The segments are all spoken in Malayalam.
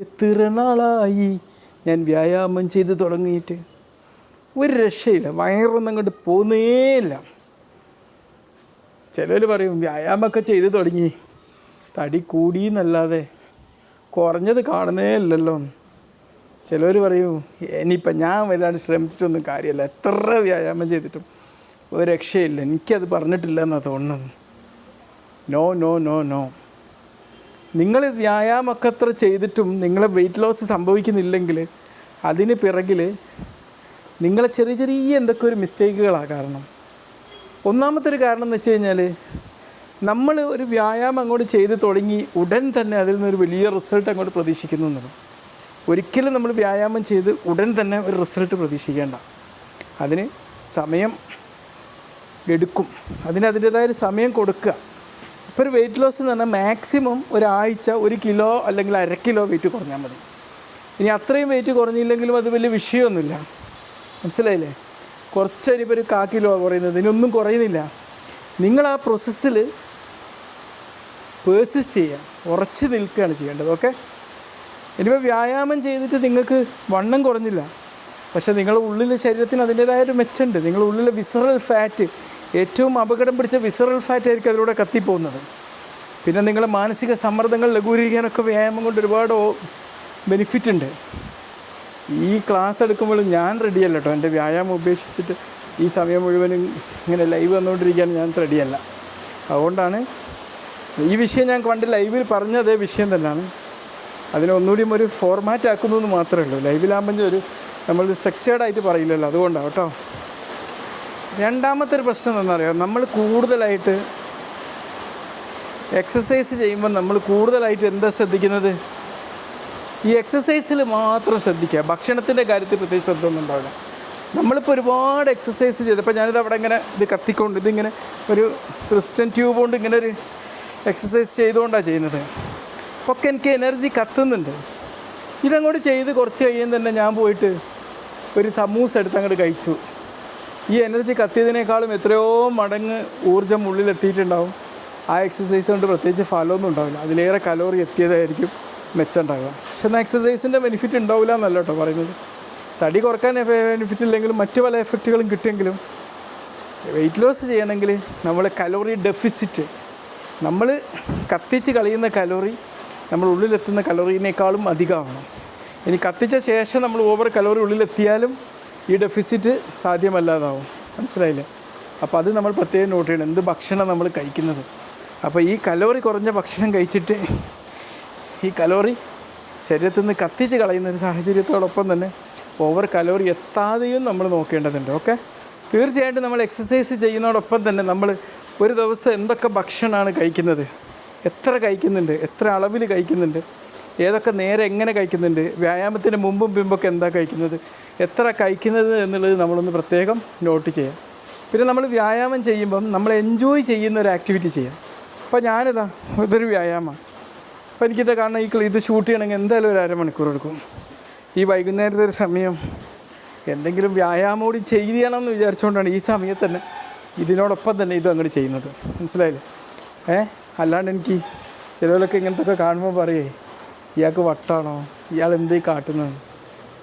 എത്ര നാളായി ഞാൻ വ്യായാമം ചെയ്ത് തുടങ്ങിയിട്ട്? ഒരു രക്ഷയില്ല. വയറൊന്നും അങ്ങോട്ട് പോകുന്നേയില്ല ചിലർ പറയും വ്യായാമമൊക്കെ ചെയ്ത് തുടങ്ങി. തടി കൂടി എന്നല്ലാതെ കുറഞ്ഞത് കാണുന്നേ ഇല്ലല്ലോ. ചിലർ പറയും ഇനിയിപ്പം ഞാൻ വല്ലാണ്ട് ശ്രമിച്ചിട്ടൊന്നും കാര്യമല്ല. എത്ര വ്യായാമം ചെയ്തിട്ടും ഒരു രക്ഷയില്ല. എനിക്കത് പറഞ്ഞിട്ടില്ല എന്നാണ് തോന്നുന്നത്. നോ നോ നോ നോ നിങ്ങൾ വ്യായാമമൊക്കെ അത്ര ചെയ്തിട്ടും നിങ്ങളെ വെയിറ്റ് ലോസ് സംഭവിക്കുന്നില്ലെങ്കിൽ അതിന് പിറകിൽ നിങ്ങളെ ചെറിയ ചെറിയ എന്തൊക്കെ ഒരു മിസ്റ്റേക്കുകളാണ് കാരണം. ഒന്നാമത്തെ ഒരു കാരണം എന്ന് വെച്ച് കഴിഞ്ഞാൽ നമ്മൾ ഒരു വ്യായാമം അങ്ങോട്ട് ചെയ്ത് തുടങ്ങി ഉടൻ തന്നെ അതിൽ നിന്നൊരു വലിയ റിസൾട്ട് അങ്ങോട്ട് പ്രതീക്ഷിക്കുന്നു എന്നുള്ളത് ഒരിക്കലും നമ്മൾ വ്യായാമം ചെയ്ത് ഉടൻ തന്നെ ഒരു റിസൾട്ട് പ്രതീക്ഷിക്കേണ്ട. അതിന് സമയം എടുക്കും. അതിന് അതിന്റേതായ സമയം കൊടുക്കുക. ഇപ്പോൾ ഒരു വെയിറ്റ് ലോസ് എന്ന് പറഞ്ഞാൽ മാക്സിമം ഒരാഴ്ച ഒരു കിലോ അല്ലെങ്കിൽ അര കിലോ വെയിറ്റ് കുറഞ്ഞാൽ മതി. ഇനി അത്രയും വെയിറ്റ് കുറഞ്ഞില്ലെങ്കിലും അത് വലിയ വിഷയമൊന്നുമില്ല. മനസ്സിലായില്ലേ? കുറച്ചരിപ്പോൾ ഒരു കാ കിലോ കുറയുന്നത്. ഇതിനൊന്നും കുറയുന്നില്ല. നിങ്ങൾ ആ പ്രോസസ്സിൽ പേഴ്സിസ്റ്റ് ചെയ്യുക ഉറച്ച് നിൽക്കുകയാണ് ചെയ്യേണ്ടത് ഓക്കെ ഇനിയിപ്പോൾ വ്യായാമം ചെയ്തിട്ട് നിങ്ങൾക്ക് വണ്ണം കുറഞ്ഞില്ല. പക്ഷേ നിങ്ങളുടെ ഉള്ളിലെ ശരീരത്തിന് അതിന്റേതായ ഒരു മെച്ചമുണ്ട്. നിങ്ങളുടെ ഉള്ളിലെ വിസറൽ ഫാറ്റ് ഏറ്റവും അപകടം പിടിച്ച വിസറൽ ഫാറ്റ് ആയിരിക്കും അതിലൂടെ കത്തിപ്പോകുന്നത്. പിന്നെ നിങ്ങളുടെ മാനസിക സമ്മർദ്ദങ്ങൾ ലഘൂകരിക്കാനൊക്കെ വ്യായാമം കൊണ്ട് ഒരുപാട് ബെനിഫിറ്റ് ഉണ്ട്. ഈ ക്ലാസ് എടുക്കുമ്പോൾ ഞാൻ റെഡിയല്ല കേട്ടോ എന്റെ വ്യായാമം ഉപേക്ഷിച്ചിട്ട് ഈ സമയം മുഴുവനും ഇങ്ങനെ ലൈവ് വന്നുകൊണ്ടിരിക്കാൻ ഞാൻ റെഡിയല്ല അതുകൊണ്ടാണ് ഈ വിഷയം ഞാൻ പണ്ട് ലൈവിൽ പറഞ്ഞ അതേ വിഷയം തന്നെയാണ്. അതിനെ ഒന്നുകൂടിയും ഒരു ഫോർമാറ്റ് ആക്കുന്നു എന്ന് മാത്രമേ ഉള്ളൂ. ലൈവിലാകുമ്പോൾ ഒരു നമ്മൾ സ്ട്രക്ചേർഡായിട്ട് പറയില്ലല്ലോ. അതുകൊണ്ടാണ് കേട്ടോ രണ്ടാമത്തെ ഒരു പ്രശ്നം എന്താണെന്നറിയാം? നമ്മൾ കൂടുതലായിട്ട് എക്സസൈസ് ചെയ്യുമ്പോൾ നമ്മൾ കൂടുതലായിട്ട് എന്താ ശ്രദ്ധിക്കുന്നത്? ഈ എക്സസൈസിൽ മാത്രം ശ്രദ്ധിക്കുക. ഭക്ഷണത്തിന്റെ കാര്യത്തിൽ പ്രത്യേകിച്ച് ശ്രദ്ധ ഒന്നും ഉണ്ടാവില്ല. നമ്മളിപ്പോൾ ഒരുപാട് എക്സസൈസ് ചെയ്തപ്പോൾ ഞാനിത് അവിടെ ഇങ്ങനെ ഇത് കത്തിക്കൊണ്ട് ഇതിങ്ങനെ ഒരു ക്രിസ്റ്റൻ ട്യൂബ് കൊണ്ട് ഇങ്ങനെ ഒരു എക്സസൈസ് ചെയ്തുകൊണ്ടാണ് ചെയ്യുന്നത്. ഒക്കെ എനിക്ക് എനർജി കത്തുന്നുണ്ട്. ഇതങ്ങോട്ട് ചെയ്ത് കുറച്ച് കഴിയുമ്പോൾ തന്നെ ഞാൻ പോയിട്ട് ഒരു സമൂസ എടുത്ത് അങ്ങോട്ട് കഴിച്ചു. ഈ എനർജി കത്തിയതിനേക്കാളും എത്രയോ മടങ്ങ് ഊർജം ഉള്ളിലെത്തിയിട്ടുണ്ടാവും. ആ എക്സസൈസ് കൊണ്ട് പ്രത്യേകിച്ച് ഫലമൊന്നും ഉണ്ടാവില്ല. അതിലേറെ കലോറി എത്തിയതായിരിക്കും മെച്ചം ഉണ്ടാവുക പക്ഷെ എന്നാൽ എക്സസൈസിന്റെ ബെനിഫിറ്റ് ഉണ്ടാവില്ല എന്നല്ല കേട്ടോ പറയുന്നത്. തടി കുറയ്ക്കാൻ ബെനിഫിറ്റ് ഇല്ലെങ്കിലും മറ്റു പല എഫക്റ്റുകളും കിട്ടിയെങ്കിലും വെയിറ്റ് ലോസ് ചെയ്യണമെങ്കിൽ നമ്മൾ കലോറി ഡെഫിസിറ്റ് നമ്മൾ കത്തിച്ച് കളയുന്ന കലോറി നമ്മൾ ഉള്ളിലെത്തുന്ന കലോറിനേക്കാളും അധികമാണ് ഇനി കത്തിച്ച ശേഷം നമ്മൾ ഓവർ കലോറി ഉള്ളിലെത്തിയാലും ഈ ഡെഫിസിറ്റ് സാധ്യമല്ലാതാവും. മനസ്സിലായില്ലേ? അപ്പോൾ അത് നമ്മൾ പ്രത്യേകം നോട്ട് ചെയ്യണം. എന്ത് ഭക്ഷണം നമ്മൾ കഴിക്കുന്നത്? അപ്പോൾ ഈ കലോറി കുറഞ്ഞ ഭക്ഷണം കഴിച്ചിട്ട് ഈ കലോറി ശരീരത്തിൽ നിന്ന് കത്തിച്ച് കളയുന്ന ഒരു സാഹചര്യത്തോടൊപ്പം തന്നെ ഓവർ കലോറി എത്താതെയും നമ്മൾ നോക്കേണ്ടതുണ്ട്. ഓക്കെ തീർച്ചയായിട്ടും നമ്മൾ എക്സസൈസ് ചെയ്യുന്നതോടൊപ്പം തന്നെ നമ്മൾ ഒരു ദിവസം എന്തൊക്കെ ഭക്ഷണമാണ് കഴിക്കുന്നത്? എത്ര കഴിക്കുന്നുണ്ട്? എത്ര അളവിൽ കഴിക്കുന്നുണ്ട്? ഏതൊക്കെ നേരെ എങ്ങനെ കഴിക്കുന്നുണ്ട്? വ്യായാമത്തിന് മുമ്പും പിമ്പൊക്കെ എന്താ കഴിക്കുന്നത്? എത്ര കഴിക്കുന്നത് എന്നുള്ളത് നമ്മളൊന്ന് പ്രത്യേകം നോട്ട് ചെയ്യാം. പിന്നെ നമ്മൾ വ്യായാമം ചെയ്യുമ്പം നമ്മൾ എൻജോയ് ചെയ്യുന്ന ഒരു ആക്ടിവിറ്റി ചെയ്യാം. അപ്പോൾ ഞാനിതാ ഇതൊരു വ്യായാമമാണ് അപ്പോൾ എനിക്കിത് കാരണം ഈ ഇത് ഷൂട്ട് ചെയ്യണമെങ്കിൽ എന്തായാലും ഒരു അരമണിക്കൂർ എടുക്കും. ഈ വൈകുന്നേരത്തെ ഒരു സമയം എന്തെങ്കിലും വ്യായാമം കൂടി ചെയ്യണം വിചാരിച്ചുകൊണ്ടാണ് ഈ സമയത്ത് തന്നെ ഇതിനോടൊപ്പം തന്നെ ഇതും അങ്ങോട്ട് ചെയ്യുന്നത്. മനസ്സിലായില്ലേ? ഏ? അല്ലാണ്ട് എനിക്ക് ചിലവരൊക്കെ ഇങ്ങനത്തെ ഒക്കെ കാണുമ്പോൾ പറയേ ഇയാൾക്ക് വട്ടാണോ? ഇയാൾ എന്തേ കാട്ടുന്നത്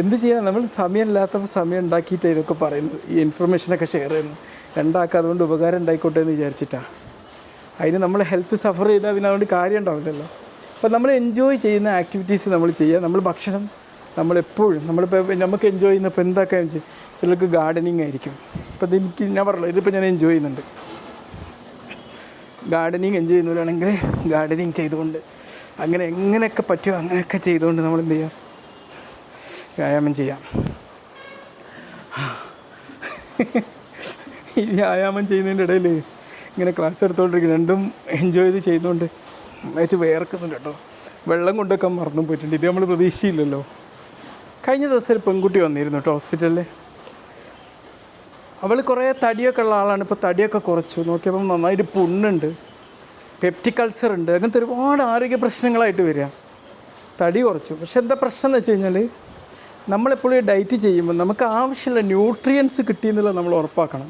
എന്ത് ചെയ്യാൻ നമ്മൾ സമയമില്ലാത്തപ്പോൾ സമയം ഉണ്ടാക്കിയിട്ട് ഇതൊക്കെ പറയുന്നത്. ഈ ഇൻഫർമേഷനൊക്കെ ഷെയർ ചെയ്യുന്നത്. രണ്ടാൾക്ക് അതുകൊണ്ട് ഉപകാരം ഉണ്ടായിക്കോട്ടെ എന്ന് വിചാരിച്ചിട്ടാണ് അതിന് നമ്മൾ ഹെൽത്ത് സഫർ ചെയ്താൽ പിന്നെ അതുകൊണ്ട് കാര്യം ഉണ്ടാവില്ലല്ലോ. അപ്പോൾ നമ്മൾ എൻജോയ് ചെയ്യുന്ന ആക്ടിവിറ്റീസ് നമ്മൾ ചെയ്യുക. നമ്മൾ ഭക്ഷണം നമ്മളെപ്പോഴും നമ്മളിപ്പോൾ നമുക്ക് എൻജോയ് ചെയ്യുന്ന ഇപ്പോൾ എന്തൊക്കെ ചിലർക്ക് ഗാർഡനിങ് ആയിരിക്കും. ഇപ്പോൾ ഇതെനിക്ക് ഞാൻ പറഞ്ഞല്ലോ ഇതിപ്പോൾ ഞാൻ എൻജോയ് ചെയ്യുന്നുണ്ട്. ഗാർഡനിങ് എൻജോയ് ചെയ്യുന്നവരാണെങ്കിൽ ഗാർഡനിങ് ചെയ്തുകൊണ്ട് അങ്ങനെ എങ്ങനെയൊക്കെ പറ്റുമോ അങ്ങനെയൊക്കെ ചെയ്തുകൊണ്ട് നമ്മൾ എന്ത് ചെയ്യാം? വ്യായാമം ചെയ്യാം. ഈ വ്യായാമം ചെയ്യുന്നതിന്റെ ഇടയിൽ ഇങ്ങനെ ക്ലാസ് എടുത്തുകൊണ്ടിരിക്കും രണ്ടും എൻജോയ് ചെയ്ത് ചെയ്യുന്നുണ്ട് വെച്ച് വേർക്കുന്നുണ്ട് കേട്ടോ. വെള്ളം കൊണ്ടൊക്കെ മറന്നു പോയിട്ടുണ്ട്. ഇത് നമ്മൾ പ്രതീക്ഷയില്ലല്ലോ കഴിഞ്ഞ ദിവസം ഒരു പെൺകുട്ടി വന്നിരുന്നു കേട്ടോ ഹോസ്പിറ്റലിൽ അവൾ കുറേ തടിയൊക്കെ ഉള്ള ആളാണ്. ഇപ്പോൾ തടിയൊക്കെ കുറച്ചു. നോക്കിയപ്പം നന്നായിട്ട് പുണ്ണുണ്ട്. പെപ്റ്റിക് കൾച്ചർ ഉണ്ട്. അങ്ങനത്തെ ഒരുപാട് ആരോഗ്യ പ്രശ്നങ്ങളായിട്ട് വരിക. തടി കുറച്ചു. പക്ഷെ എന്താ പ്രശ്നം എന്ന് വെച്ച് കഴിഞ്ഞാൽ നമ്മളെപ്പോഴും ഡയറ്റ് ചെയ്യുമ്പോൾ നമുക്ക് ആവശ്യമുള്ള ന്യൂട്രിയൻസ് കിട്ടി എന്നുള്ളത് നമ്മൾ ഉറപ്പാക്കണം.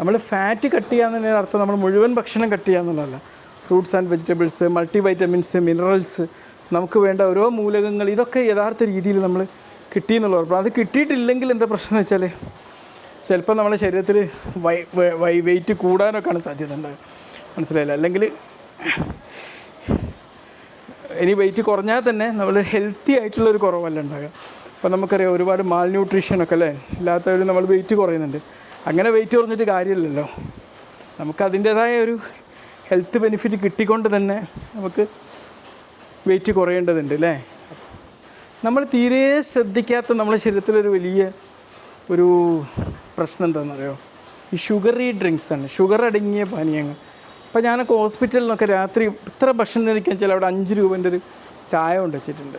നമ്മൾ ഫാറ്റ് കട്ട് ചെയ്യാന്നതിന്റെ അർത്ഥം. നമ്മൾ മുഴുവൻ ഭക്ഷണം കട്ട് ചെയ്യുക എന്നുള്ളതല്ല. Fruits and vegetables multivitamins minerals നമുക്ക് വേണ്ട ഓരോ മൂലകങ്ങൾ ഇതൊക്കെ യഥാർത്ഥ രീതിയിൽ നമ്മൾ കിട്ടി കിട്ടിയെന്നുള്ള ഉറപ്പ് അത് കിട്ടിയിട്ടില്ലെങ്കിൽ എന്താ പ്രശ്നം എന്ന് വെച്ചാൽ ചിലപ്പോൾ നമ്മുടെ ശരീരത്തിൽ വൈ വെയിറ്റ് കൂടാനൊക്കെയാണ് സാധ്യത ഉണ്ടാകുക മനസ്സിലായില്ല. അല്ലെങ്കിൽ ഇനി വെയിറ്റ് കുറഞ്ഞാൽ തന്നെ നമ്മൾ ഹെൽത്തി ആയിട്ടുള്ളൊരു കുറവല്ല ഉണ്ടാകുക അപ്പോൾ നമുക്കറിയാം ഒരുപാട് മാൽ ന്യൂട്രീഷനൊക്കെ അല്ലേ? ഇല്ലാത്തവർ നമ്മൾ വെയിറ്റ് കുറയുന്നുണ്ട്. അങ്ങനെ വെയിറ്റ് കുറഞ്ഞിട്ട് കാര്യമില്ലല്ലോ. നമുക്ക് അതിന്റേതായ ഒരു ഹെൽത്ത് ബെനിഫിറ്റ് കിട്ടിക്കൊണ്ട് തന്നെ നമുക്ക് വെയിറ്റ് കുറയേണ്ടതുണ്ട് അല്ലേ? നമ്മൾ തീരെ ശ്രദ്ധിക്കാത്ത നമ്മുടെ ശരീരത്തിലൊരു വലിയ ഒരു പ്രശ്നം എന്താണെന്നറിയോ? ഈ ഷുഗറി ഡ്രിങ്ക്സ് ആണ്. ഷുഗർ അടങ്ങിയ പാനീയങ്ങൾ. അപ്പോൾ ഞാനൊക്കെ ഹോസ്പിറ്റലിൽ നിന്നൊക്കെ രാത്രി ഇത്ര ഭക്ഷണം നിൽക്കാൻ ചില അവിടെ അഞ്ച് രൂപന്റെ ഒരു ചായ കൊണ്ട് വെച്ചിട്ടുണ്ട്.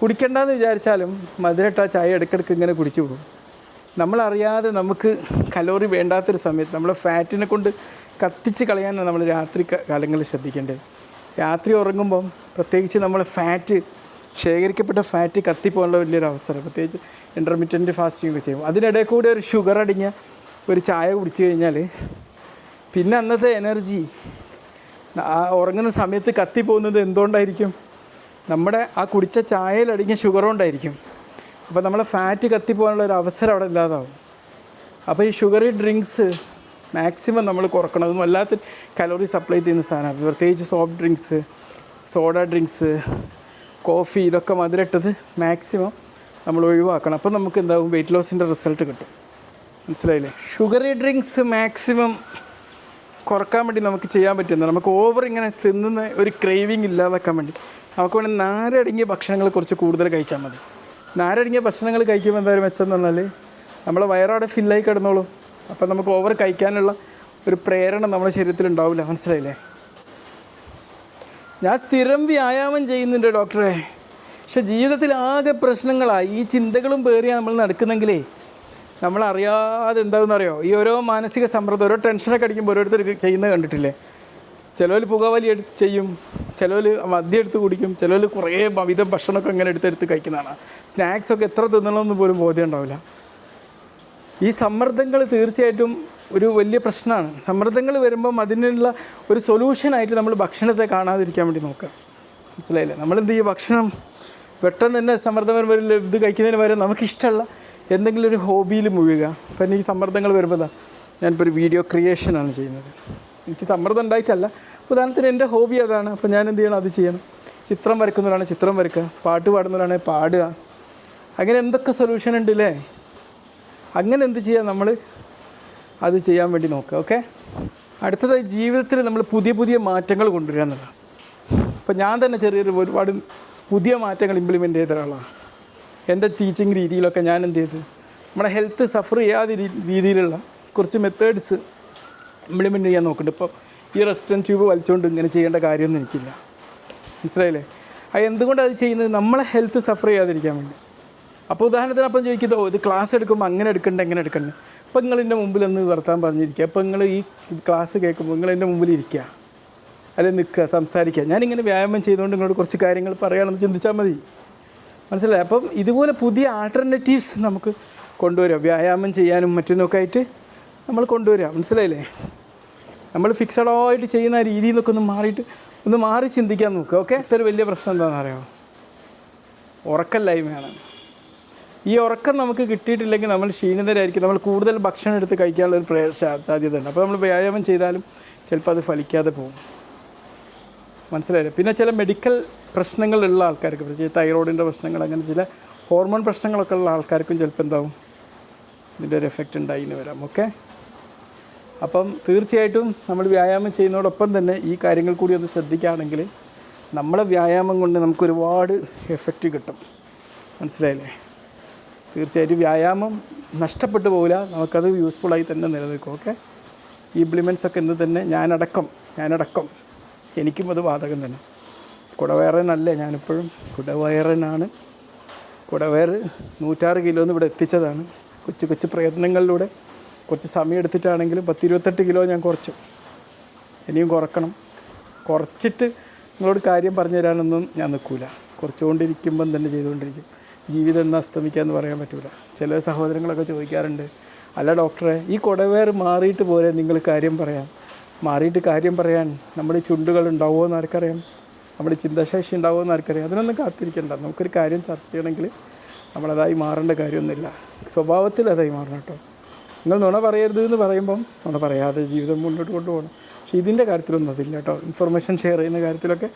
കുടിക്കണ്ടെന്ന് വിചാരിച്ചാലും മധുരട്ട ചായ ഇടയ്ക്കിടയ്ക്ക് ഇങ്ങനെ കുടിച്ചു പോകും. നമ്മളറിയാതെ നമുക്ക് കലോറി വേണ്ടാത്തൊരു സമയത്ത് നമ്മളെ ഫാറ്റിനെ കൊണ്ട് കത്തിച്ച് കളയാനാണ് നമ്മൾ രാത്രി കാലങ്ങളിൽ ശ്രദ്ധിക്കേണ്ടത്. രാത്രി ഉറങ്ങുമ്പം പ്രത്യേകിച്ച് നമ്മൾ ഫാറ്റ് ശേഖരിക്കപ്പെട്ട ഫാറ്റ് കത്തിപ്പോകാനുള്ള വലിയൊരു അവസരം പ്രത്യേകിച്ച് ഇന്റർമീഡിയറ്റ് ഫാസ്റ്റിംഗ് ഒക്കെ ചെയ്യും. അതിനിടയിൽ കൂടെ ഒരു ഷുഗർ അടിഞ്ഞ ഒരു ചായ കുടിച്ചു കഴിഞ്ഞാൽ പിന്നെ അന്നത്തെ എനർജി. ഉറങ്ങുന്ന സമയത്ത് കത്തിപ്പോകുന്നത് എന്തുകൊണ്ടായിരിക്കും? നമ്മുടെ ആ കുടിച്ച ചായയിലടിഞ്ഞ ഷുഗർ കൊണ്ടായിരിക്കും. അപ്പോൾ നമ്മളെ ഫാറ്റ് കത്തിപ്പോകാനുള്ള ഒരു അവസരം അവിടെ ഇല്ലാതാവും. അപ്പോൾ ഈ ഷുഗറി ഡ്രിങ്ക്സ് മാക്സിമം നമ്മൾ കുറക്കണം. അതൊന്നും വല്ലാത്ത കലോറി സപ്ലൈ ചെയ്യുന്ന സാധനമാണ്. പ്രത്യേകിച്ച് soft drinks soda drinks coffee ഇതൊക്കെ മധുരട്ടത് മാക്സിമം നമ്മൾ ഒഴിവാക്കണം. അപ്പോൾ നമുക്ക് എന്താവും? വെയിറ്റ് ലോസിന്റെ റിസൾട്ട് കിട്ടും. മനസ്സിലായില്ലേ? ഷുഗറി ഡ്രിങ്ക്സ് മാക്സിമം കുറയ്ക്കാൻ വേണ്ടി നമുക്ക് ചെയ്യാൻ പറ്റുന്നത് നമുക്ക് ഓവർ ഇങ്ങനെ തിന്നുന്ന ഒരു ക്രേവിങ് ഇല്ലാതാക്കാൻ വേണ്ടി. നമുക്ക് വേണമെങ്കിൽ നാരടങ്ങിയ ഭക്ഷണങ്ങൾ കുറച്ച് കൂടുതൽ കഴിച്ചാൽ മതി. നാരടങ്ങിയ ഭക്ഷണങ്ങൾ കഴിക്കുമ്പോൾ എന്തായാലും മെച്ചമെന്ന് പറഞ്ഞാൽ നമ്മളെ വയറോടെ ഫില്ലായി കിടന്നോളും. അപ്പം നമുക്ക് ഓവർ കഴിക്കാനുള്ള ഒരു പ്രേരണ നമ്മുടെ ശരീരത്തിൽ ഉണ്ടാവില്ല. മനസ്സിലായില്ലേ? ഞാൻ സ്ഥിരം വ്യായാമം ചെയ്യുന്നുണ്ട് ഡോക്ടറെ. പക്ഷെ ജീവിതത്തിൽ ആകെ പ്രശ്നങ്ങളാണ് ഈ ചിന്തകളും പേറിയാണ് നമ്മൾ നടക്കുന്നെങ്കിലേ നമ്മൾ അറിയാതെ എന്താണെന്ന് അറിയോ ഈ ഓരോ മാനസിക സമ്മർദ്ദം ഓരോ ടെൻഷനൊക്കെ അടിക്കുമ്പോൾ ഓരോരുത്തർ ചെയ്യുന്നത് കണ്ടിട്ടില്ലേ? ചിലവർ പുകവലി ചെയ്യും ചിലവർ മദ്യം എടുത്ത് കുടിക്കും ചിലവർ കുറേ വിധം ഭക്ഷണമൊക്കെ ഇങ്ങനെ എടുത്തെടുത്ത് കഴിക്കുന്നതാണ്. സ്നാക്സൊക്കെ എത്ര തിന്നണമെന്ന് പോലും ബോധ്യം ഉണ്ടാവില്ല. ഈ സമ്മർദ്ദങ്ങൾ തീർച്ചയായിട്ടും ഒരു വലിയ പ്രശ്നമാണ്. സമ്മർദ്ദങ്ങൾ വരുമ്പം അതിനുള്ള ഒരു സൊല്യൂഷനായിട്ട് നമ്മൾ ഭക്ഷണത്തെ കാണാതിരിക്കാൻ വേണ്ടി നോക്കുക. മനസ്സിലായില്ലേ? നമ്മളെന്ത് ഈ ഭക്ഷണം പെട്ടെന്ന് തന്നെ സമ്മർദ്ദം വരുമ്പോൾ ഇത് കഴിക്കുന്നതിന് പകരം നമുക്കിഷ്ടമുള്ള എന്തെങ്കിലും ഒരു ഹോബിയിൽ മുഴുകുക. അപ്പം എനിക്ക് സമ്മർദ്ദങ്ങൾ വരുമ്പോൾ ഞാനിപ്പോൾ ഒരു വീഡിയോ ക്രിയേഷനാണ് ചെയ്യുന്നത്. എനിക്ക് സമ്മർദ്ദം ഉണ്ടായിട്ടല്ല. ഉദാഹരണത്തിന് എന്റെ ഹോബി അതാണ്. അപ്പോൾ ഞാൻ എന്ത് ചെയ്യണം? അത് ചെയ്യണം. ചിത്രം വരക്കുന്നവരാണ് ചിത്രം വരയ്ക്കുക പാട്ട് പാടുന്നവരാണെങ്കിൽ പാടുക. അങ്ങനെ എന്തൊക്കെ സൊല്യൂഷൻ ഉണ്ട് അല്ലേ അങ്ങനെ എന്ത് ചെയ്യാം നമ്മൾ? അത് ചെയ്യാൻ വേണ്ടി നോക്കുക. ഓക്കെ അടുത്തതായി ജീവിതത്തിൽ നമ്മൾ പുതിയ പുതിയ മാറ്റങ്ങൾ കൊണ്ടുവരിക എന്നുള്ളതാണ്. അപ്പോൾ ഞാൻ തന്നെ ചെറിയൊരു ഒരുപാട് പുതിയ മാറ്റങ്ങൾ ഇംപ്ലിമെന്റ് ചെയ്ത ഒരാളാണ്. എന്റെ ടീച്ചിങ് രീതിയിലൊക്കെ ഞാൻ എന്ത് ചെയ്ത്? നമ്മുടെ ഹെൽത്ത് സഫർ ചെയ്യാതെ രീതിയിലുള്ള കുറച്ച് മെത്തേഡ്സ് ഇംപ്ലിമെന്റ് ചെയ്യാൻ നോക്കുന്നുണ്ട്. ഇപ്പോൾ ഈ റെസ്റ്റൻ ട്യൂബ് വലിച്ചുകൊണ്ട് ഇങ്ങനെ ചെയ്യേണ്ട കാര്യമൊന്നും എനിക്കില്ല. മനസ്സിലായില്ലേ? അത് എന്തുകൊണ്ടാണ് അത് ചെയ്യുന്നത്? നമ്മളെ ഹെൽത്ത് സഫർ ചെയ്യാതിരിക്കാൻ വേണ്ടി. അപ്പോൾ ഉദാഹരണത്തിന് അപ്പം ചോദിക്കുന്നത് ഇത് ക്ലാസ് എടുക്കുമ്പോൾ അങ്ങനെ എടുക്കണ്ട എങ്ങനെ എടുക്കണ്ട. ഇപ്പം നിങ്ങൾ എന്റെ മുമ്പിൽ ഒന്ന് വർത്താൻ പറഞ്ഞിരിക്കുക. അപ്പം നിങ്ങൾ ഈ ക്ലാസ് കേൾക്കുമ്പോൾ നിങ്ങൾ എന്റെ മുമ്പിൽ ഇരിക്കുക. അല്ലെങ്കിൽ നിൽക്കുക സംസാരിക്കുക. ഞാനിങ്ങനെ വ്യായാമം ചെയ്തുകൊണ്ട് നിങ്ങളോട് കുറച്ച് കാര്യങ്ങൾ പറയുകയാണെന്ന് ചിന്തിച്ചാൽ മതി. മനസ്സിലായി? അപ്പം ഇതുപോലെ പുതിയ ആൾട്ടർനേറ്റീവ്സ് നമുക്ക് കൊണ്ടുവരാം. വ്യായാമം ചെയ്യാനും മറ്റൊന്നൊക്കെ ആയിട്ട് നമ്മൾ കൊണ്ടുവരാം. മനസ്സിലായില്ലേ? നമ്മൾ ഫിക്സഡ് ആയിട്ട് ചെയ്യുന്ന രീതിയിൽ നിന്നൊക്കെ ഒന്ന് മാറിയിട്ട് ഒന്ന് മാറി ചിന്തിക്കാൻ നോക്കുക. ഓക്കെ? ഇതൊരു വലിയ പ്രശ്നം എന്താണെന്ന് അറിയാമോ ഉറക്കമില്ലായ്മയാണ്. ഈ ഉറക്കം നമുക്ക് കിട്ടിയിട്ടില്ലെങ്കിൽ നമ്മൾ ക്ഷീണിതരായിരിക്കും. നമ്മൾ കൂടുതൽ ഭക്ഷണം എടുത്ത് കഴിക്കാനുള്ള ഒരു സാധ്യത ഉണ്ട് അപ്പോൾ നമ്മൾ വ്യായാമം ചെയ്താലും ചിലപ്പോൾ അത് ഫലിക്കാതെ പോകും. മനസ്സിലായില്ലേ? പിന്നെ ചില മെഡിക്കൽ പ്രശ്നങ്ങളുള്ള ആൾക്കാർക്ക് പ്രത്യേകിച്ച് തൈറോയിഡിന്റെ പ്രശ്നങ്ങൾ അങ്ങനെ ചില ഹോർമോൺ പ്രശ്നങ്ങളൊക്കെ ഉള്ള ആൾക്കാർക്കും ചിലപ്പോൾ എന്താവും? ഇതിന്റെ ഒരു എഫക്റ്റ് ഉണ്ടായി എന്ന് വരാം. ഓക്കെ അപ്പം തീർച്ചയായിട്ടും നമ്മൾ വ്യായാമം ചെയ്യുന്നതോടൊപ്പം തന്നെ ഈ കാര്യങ്ങൾ കൂടി ഒന്ന് ശ്രദ്ധിക്കുകയാണെങ്കിൽ നമ്മളെ വ്യായാമം കൊണ്ട് നമുക്ക് ഒരുപാട് എഫക്റ്റ് കിട്ടും. മനസ്സിലായില്ലേ? തീർച്ചയായിട്ടും വ്യായാമം നഷ്ടപ്പെട്ടു പോകില്ല നമുക്കത് യൂസ്ഫുള്ളായി തന്നെ നിലനിൽക്കും. ഓക്കെ ഇംപ്ലിമെന്റ്സ് ഒക്കെ ഇന്ന് തന്നെ ഞാനടക്കം ഞാനടക്കം എനിക്കും അത് ബാധകം തന്നെ. കുടവയറനല്ല ഞാനിപ്പോഴും കുടവയറനാണ്. കുടവയറ് നൂറ്റാറ് കിലോന്ന് ഇവിടെ എത്തിച്ചതാണ്. കൊച്ചു കൊച്ചു പ്രയത്നങ്ങളിലൂടെ കുറച്ച് സമയം എടുത്തിട്ടാണെങ്കിലും പത്ത് ഇരുപത്തെട്ട് കിലോ ഞാൻ കുറച്ചു. ഇനിയും കുറക്കണം. കുറച്ചിട്ട് നിങ്ങളോട് കാര്യം പറഞ്ഞു തരാനൊന്നും ഞാൻ നിൽക്കൂല. കുറച്ചുകൊണ്ടിരിക്കുമ്പം തന്നെ ചെയ്തുകൊണ്ടിരിക്കും. ജീവിതം എന്ന് അസ്തമിക്കാന്ന് പറയാൻ പറ്റില്ല ചില സഹോദരങ്ങളൊക്കെ ചോദിക്കാറുണ്ട് അല്ല ഡോക്ടറെ ഈ കുടവേർ മാറിയിട്ട് പോലെ നിങ്ങൾ കാര്യം പറയാം മാറിയിട്ട് കാര്യം പറയാൻ നമ്മുടെ ചുണ്ടുകൾ ഉണ്ടാവുമോ എന്ന് ആർക്കറിയാം. നമ്മുടെ ചിന്താശേഷി ഉണ്ടാവുമെന്ന് ആർക്കറിയാം. അതിനൊന്നും കാത്തിരിക്കേണ്ട. നമുക്കൊരു കാര്യം ചർച്ച ചെയ്യണമെങ്കിൽ നമ്മളതായി മാറേണ്ട കാര്യമൊന്നുമില്ല. സ്വഭാവത്തിൽ അതായി മാറണം കേട്ടോ. നിങ്ങൾ നുണ പറയരുത് എന്ന് പറയുമ്പം നുണ പറയാതെ ജീവിതം മുന്നോട്ട് കൊണ്ടുപോകണം. പക്ഷേ ഇതിന്റെ കാര്യത്തിലൊന്നും അതില്ല കേട്ടോ. ഇൻഫർമേഷൻ ഷെയർ ചെയ്യുന്ന കാര്യത്തിലൊക്കെ